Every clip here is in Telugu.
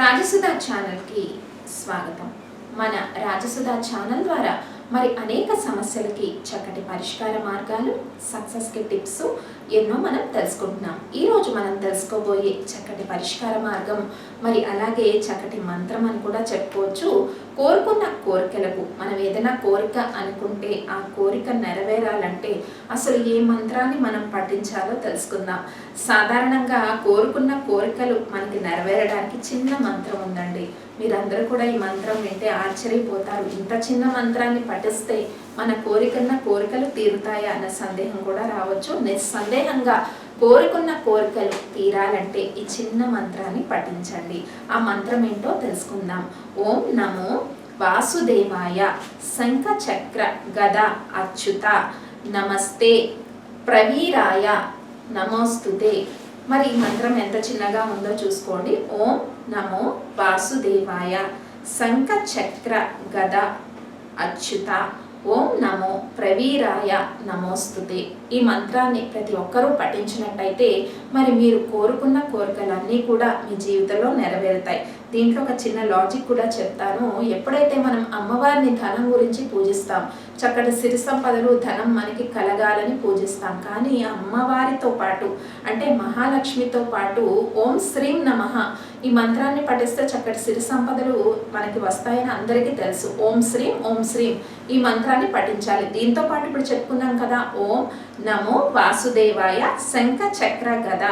రాజసుధా ఛానల్కి స్వాగతం. మన రాజసుధా ఛానల్ ద్వారా మరి అనేక సమస్యలకి చక్కటి పరిష్కార మార్గాలు సక్సెస్కి టిప్స్ ఎన్నో మనం తెలుసుకుంటున్నాం. ఈరోజు మనం తెలుసుకోబోయే చక్కటి పరిష్కార మార్గం మరి అలాగే చక్కటి మంత్రం అని కూడా చెప్పుకోవచ్చు. కోరుకున్న కోరికలకు మనం ఏదైనా కోరిక అనుకుంటే ఆ కోరిక నెరవేరాలంటే అసలు ఏ మంత్రాన్ని మనం పఠించాలో తెలుసుకుందాం. సాధారణంగా కోరుకున్న కోరికలు మనకి నెరవేరడానికి చిన్న మంత్రం ఉందండి. మీరందరూ కూడా ఈ మంత్రం వింటే ఆశ్చర్యపోతారు. ఇంత చిన్న మంత్రాన్ని పఠిస్తే మన కోరికన్న కోరికలు తీరుతాయా అన్న సందేహం కూడా రావచ్చు. నిస్సందేహంగా కోరుకున్న కోరికలు తీరాలంటే ఈ చిన్న మంత్రాన్ని పఠించండి. ఆ మంత్రం ఏంటో తెలుసుకుందాం. ఓం నమో వాసుదేవాయ శంఖ చక్ర గద అచ్యుత నమస్తే ప్రవీరాయ నమోస్తుతే. మరి ఈ మంత్రం ఎంత చిన్నగా ఉందో చూసుకోండి. ఓం నమో వాసుదేవాయ శంఖ చక్ర గద అచ్యుత ఓం నమో ప్రవీరాయ నమోస్తుతే. ఈ మంత్రాన్ని ప్రతి ఒక్కరూ పఠించినట్టయితే మరి మీరు కోరుకున్న కోరికలన్నీ కూడా మీ జీవితంలో నెరవేరుతాయి. దీంట్లో ఒక చిన్న లాజిక్ కూడా చెప్తాను. ఎప్పుడైతే మనం అమ్మవారిని ధనం గురించి పూజిస్తాం చక్కటి సిరి సంపదలు ధనం మనకి కలగాలని పూజిస్తాం. కానీ అమ్మవారితో పాటు అంటే మహాలక్ష్మితో పాటు ఓం శ్రీం నమః ఈ మంత్రాన్ని పఠిస్తే చక్కటి సిరి సంపదలు మనకి వస్తాయని అందరికీ తెలుసు. ఓం శ్రీం ఓం శ్రీం ఈ మంత్రాన్ని పఠించాలి. దీంతో పాటు ఇప్పుడు చెప్పుకున్నాం కదా ఓం నమో వాసుదేవాయ శంఖ చక్ర గద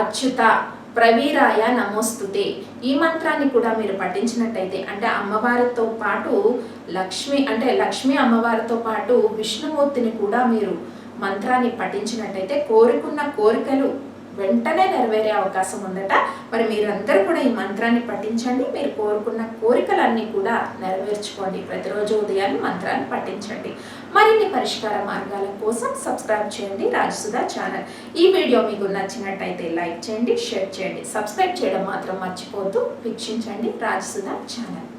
అచ్యుత ప్రవీరాయ నమోస్తుతే. ఈ మంత్రాన్ని కూడా మీరు పఠించినట్టయితే అంటే అమ్మవారితో పాటు లక్ష్మి అంటే లక్ష్మి అమ్మవారితో పాటు విష్ణుమూర్తిని కూడా మీరు మంత్రాన్ని పఠించినట్టయితే కోరుకున్న కోరికలు వెంటనే నెరవేరే అవకాశం ఉందట. మరి మీరందరూ కూడా ఈ మంత్రాన్ని పఠించండి. మీరు కోరుకున్న కోరికలన్నీ కూడా నెరవేర్చుకోండి. ప్రతిరోజు ఉదయాన్నే మంత్రాన్ని పఠించండి. మరిన్ని పరిష్కార మార్గాల కోసం సబ్స్క్రైబ్ చేయండి రాజసుధా ఛానల్. ఈ వీడియో మీకు నచ్చినట్టయితే లైక్ చేయండి షేర్ చేయండి. సబ్స్క్రైబ్ చేయడం మాత్రం మర్చిపోతూ వీక్షించండి రాజసుధా ఛానల్.